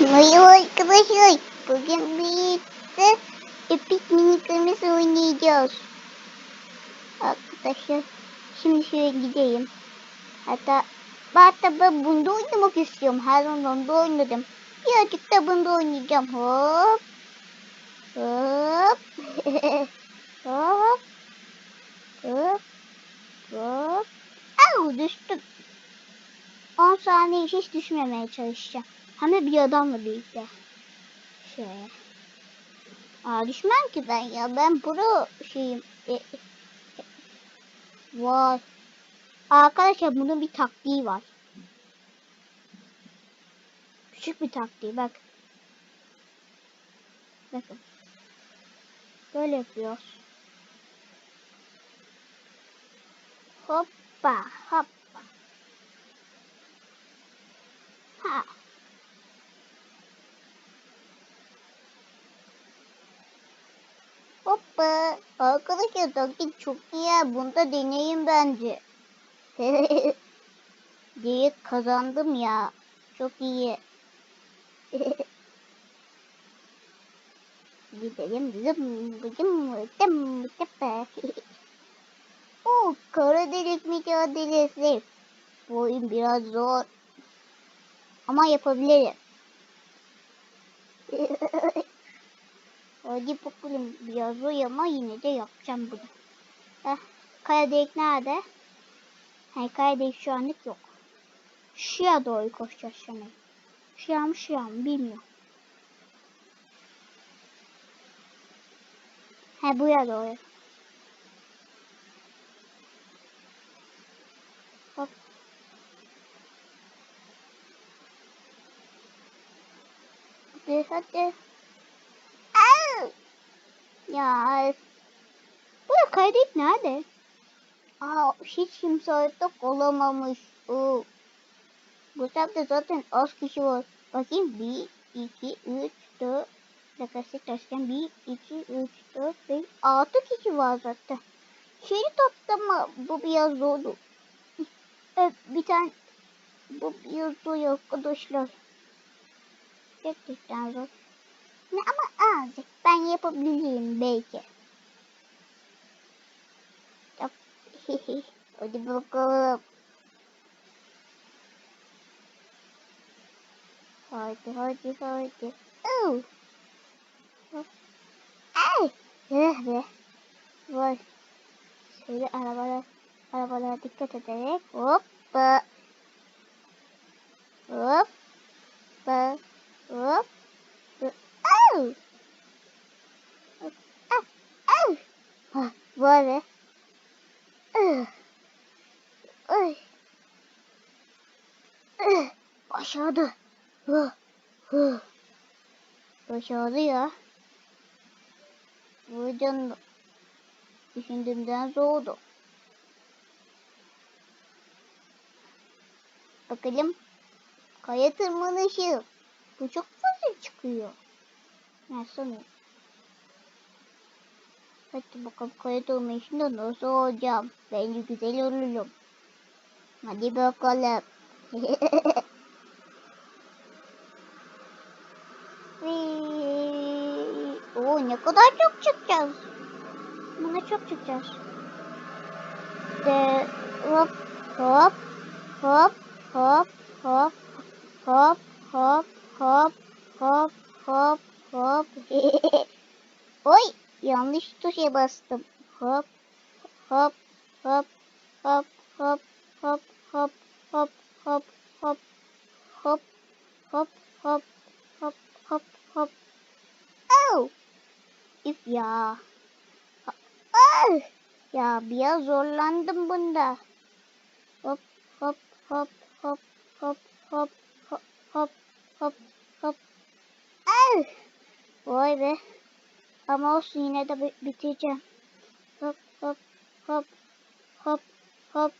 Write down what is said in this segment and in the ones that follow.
Merhaba arkadaşlar. Bugün birlikte Epic Miniklerimiz oynayacağız. Arkadaşlar şimdi şöyle gideyim. Hatta hatta ben bunda oynamak istiyorum. Her zaman bunda oynadım. Birazcık da bunda oynayacağım. Hop. Hop. hop. Hop. Hop. Au düştüm. 10 saniye hiç düşmemeye çalışacağım. Hem de bir adamla birlikte. Şöyle. Aa düşmem ki ben ya. Ben pro şeyim. E, e. Vay. Arkadaşlar bunun bir taktiği var. Küçük bir taktiği bak. Bakın. Böyle yapıyoruz. Hoppa hoppa. Ha. Hoppa. Arkadaşlar taktik çok iyi. Bunda deneyim bence. diye kazandım ya. Çok iyi. Gidelim zım zım zım zım Oo, kara delik mücadelesi. Bu oyun biraz zor. Ama yapabilirim. Bakalım biraz zor ama yine de yapacağım bunu. Eh, kara delik nerede? Hayır kara delik şu anlık yok. Şuraya doğru koşacağız şimdi. Şuraya mı şuraya mı bilmiyorum. He buraya doğru. Hop. Hadi hadi. Ya. Bu kaydet nerede? Aa hiç kimse ortak olamamış. Oo. Bu sefer zaten az kişi var. Bakayım 1, 2, 3, 4. Yaklaşık taşken 1, 2, 3, 4, 5, 6 kişi var zaten. Şeyi toplama bu biraz zordu. Evet, bir tane bu biraz zor arkadaşlar. Gerçekten zor. Ne ama azıcık ben yapabilirim belki. Yap. Hadi bakalım. Hadi hadi hadi. Oh. Ay. Eh be. Vay. Şöyle arabalar, arabalara dikkat ederek hoppa. Hoppa. Hop. Au. Au. Au. Ha, böyle. Ay. Ay. Aşağıda. Hı. Hı. Düşündüğümden soğudu. Bakalım. Kaya tırmanışı. Bu çok fazla çıkıyor. Nasıl mı? Hadi bakalım kaya tırmanışında nasıl olacağım. Bence güzel olurum. Hadi bakalım. Oo ne kadar çok çıkacağız. Buna çok çıkacağız. De hop hop hop hop hop hop hop hop hop hop hop. Oy yanlış tuşa bastım. Hop hop hop hop hop hop hop hop hop hop hop hop hop hop hop hop. Oh! If ya. Ah! Ya biraz zorlandım bunda. Hop hop hop hop hop hop hop hop hop. Ah! Vay be. Ama olsun yine de bitireceğim. Hop hop hop hop hop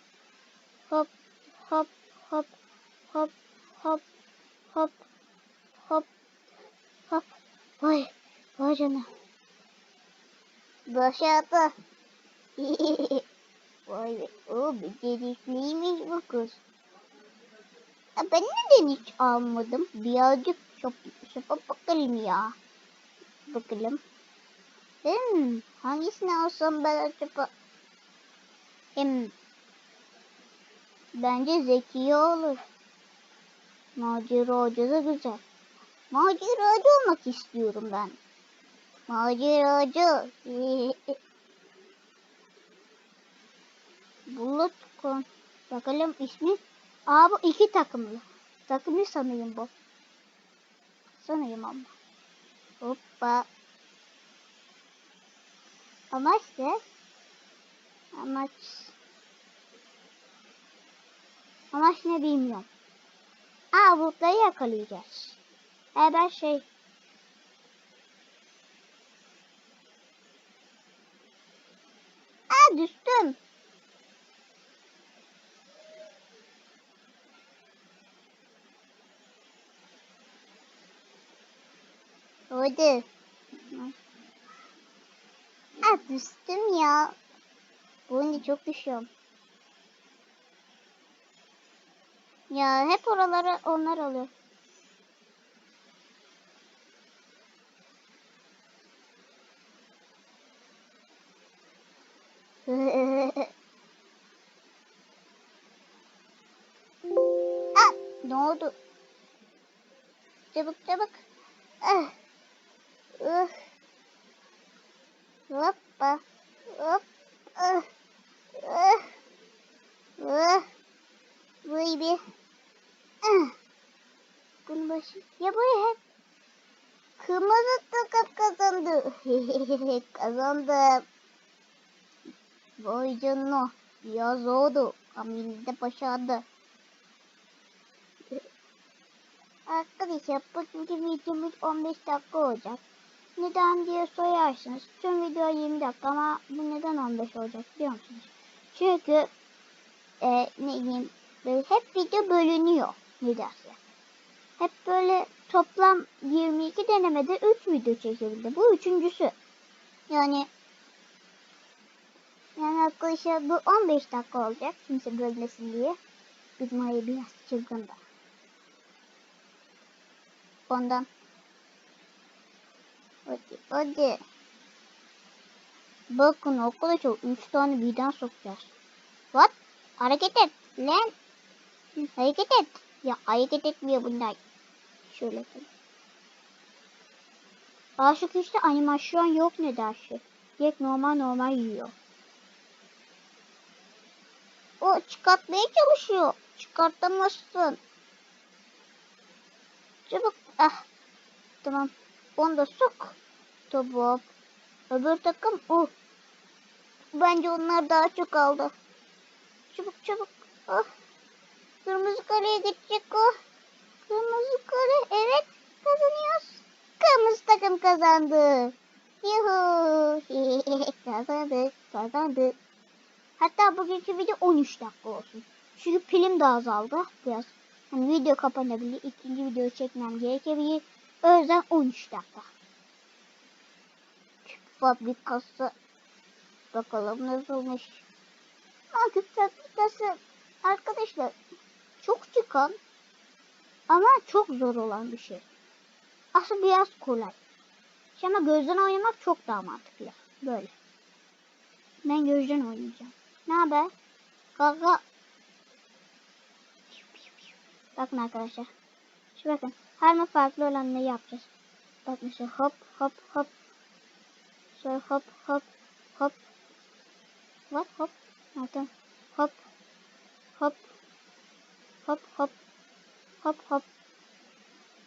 hop hop hop hop hop hop hop hop vay vay canına başardı vay be o becerikliymiş bu kız ben neden hiç almadım birazcık Çok süper bakalım ya. Bakalım. Hmm, hangisini alsam ben acaba? Hem bence Zekiye olur. Maceracı da güzel. Maceracı olmak istiyorum ben. Maceracı. Bulut kon. Bakalım ismi. Aa bu iki takımlı. Takımlı sanırım bu. Sanırım ama. Hoppa. Amaç ne? Amaç. Amaç ne bilmiyorum. Aa bulutları yakalayacağız. E ben şey. Aa düştüm. Hadi. Aa düştüm ya. De çok düşüyorum. Ya hep oraları onlar alıyor. ah, ne oldu? Çabuk çabuk. Ah. Uh. Hoppa. Hop. Ah. Ah. Ah. Be. Ah. Bunun başı. Ya böyle hep kırmızı takım kazandı. Kazandım. Vay canına. Biraz oldu. Ama de başardı. Arkadaşlar bugünkü videomuz 15 dakika olacak. Neden diye sorarsınız. Tüm video 20 dakika ama bu neden 15 olacak biliyor musunuz? Çünkü e, ne diyeyim böyle hep video bölünüyor nedense. Hep böyle toplam 22 denemede 3 video çekebildi. Bu üçüncüsü. Yani yani arkadaşlar bu 15 dakika olacak. Kimse bölmesin diye. Bizim ayı biraz çılgın da. Ondan. Hadi hadi. Bakın arkadaşlar 3 tane birden sokacağız. What? Hareket et. Lan. Hareket et. Ya hareket etmiyor bunlar. Şöyle yapayım. Aşık işte animasyon yok ne dersi. Direkt normal normal yiyor. O çıkartmaya çalışıyor. Çıkartamazsın. Çabuk. Ah. Tamam. Onu da sok. Tamam. Öbür takım o. Bence onlar daha çok aldı. Çabuk çabuk. Oh. Kırmızı kareye gidecek o. Kırmızı kare. Evet. Kazanıyoruz. Kırmızı takım kazandı. Yuhu. kazandık. Kazandık. Hatta bugünkü video 13 dakika olsun. Çünkü pilim de azaldı. Biraz hani video kapanabilir. İkinci video çekmem gerekebilir. O yüzden 13 dakika. Küp fabrikası. Bakalım nasılmış. Küp fabrikası arkadaşlar çok çıkan ama çok zor olan bir şey. Aslında biraz kolay. Ama gözden oynamak çok daha mantıklı. Böyle. Ben gözden oynayacağım. Ne haber? Kaka. Bakın arkadaşlar. Şu bakın. Her ne farklı olanları yapacağız. Bak mesela hop hop hop. Şöyle hop hop hop. What hop? Nereden? Hop. Hop. Hop hop. Hop hop.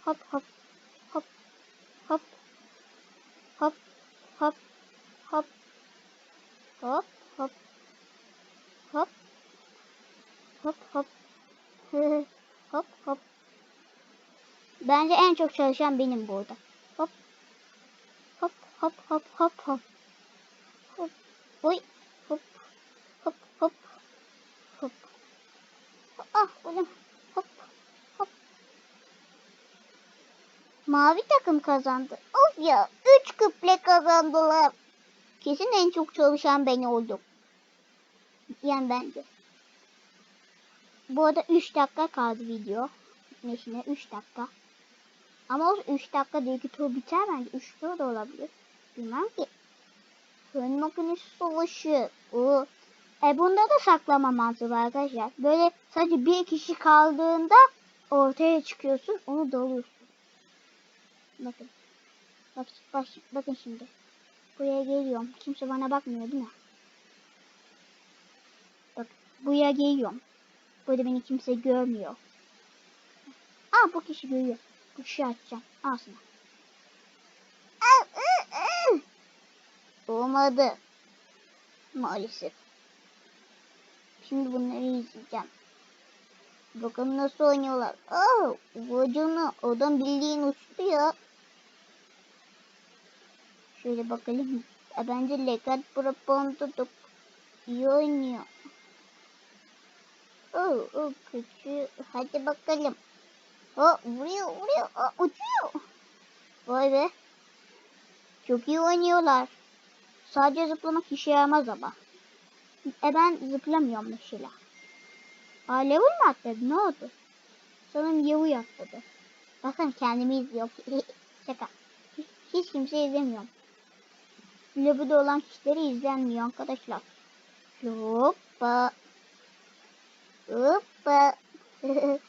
Hop hop. Hop. Hop. Hop. Hop. Hop. Hop. Hop. Hop. Hop hop. hop hop. Bence en çok çalışan benim burada. Hop. Hop hop hop hop hop. Hop. Oy. Hop. Hop hop. Hop. Oğlum. Hop. Hop. Mavi takım kazandı. Of ya. Üç küple kazandılar. Kesin en çok çalışan ben oldum. Yani bence. Bu arada 3 dakika kaldı video. Bitmesine 3 dakika. Ama o 3 dakikada iki tur biter bence. 3 tur da olabilir. Bilmem ki. Fön makinesi savaşı. Bu. E bunda da saklama mantığı var arkadaşlar. Böyle sadece bir kişi kaldığında ortaya çıkıyorsun. Onu dalıyorsun. Bakın. Bak, bak, bakın şimdi. Buraya geliyorum. Kimse bana bakmıyor değil mi? Bak buraya geliyorum. Burada beni kimse görmüyor. Aa bu kişi görüyor. Bu kişi açacağım. Al sana. Olmadı. Maalesef. Şimdi bunları izleyeceğim. Bakalım nasıl oynuyorlar. Oh, vacını adam bildiğin uçtu ya. Şöyle bakalım. E, bence Legat da iyi oynuyor. Oh, oh kötü. Hadi bakalım. Oh, vuruyor, vuruyor. Oh, uçuyor. Vay be. Çok iyi oynuyorlar. Sadece zıplamak işe yaramaz ama. E ben zıplamıyorum mesela. Aa level mi atladı? Ne oldu? Sanırım Yavu atladı. Bakın kendimi izliyorum. Şaka. Hiç, hiç kimse izlemiyorum. Lobide olan kişileri izlenmiyor arkadaşlar. Hoppa. Hoppa.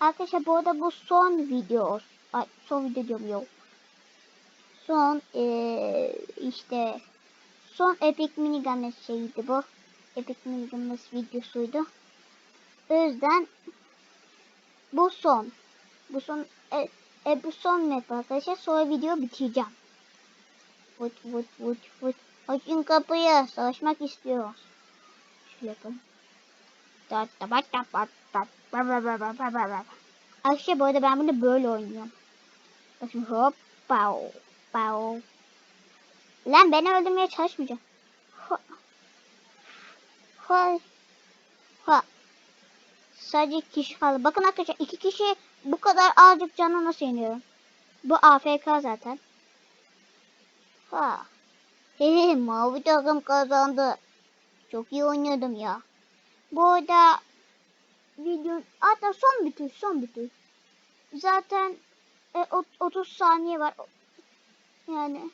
arkadaşlar bu arada bu son video. Ay son video diyorum yok. Son ee, işte son Epic Minigun şeydi bu. Epic Minigun videosuydu. O yüzden bu son. Bu son e, e, bu son map arkadaşlar. Sonra video bitireceğim. Vut vut vut vut. Açın kapıyı. Savaşmak istiyoruz. Şöyle yapalım. Arkadaşlar bu arada ben bunu böyle oynuyorum. Bakın hop. Pow. Pow. Lan beni öldürmeye çalışmayacak. Ha. Ha. Ha. Sadece iki kişi kaldı. Bakın arkadaşlar iki kişi bu kadar azıcık canı nasıl yeniyorum. Bu AFK zaten. Ha. Hehe mavi takım kazandı. Çok iyi oynuyordum ya. Bu arada video hatta son bitir son bitir. Zaten e, 30 saniye var. Yani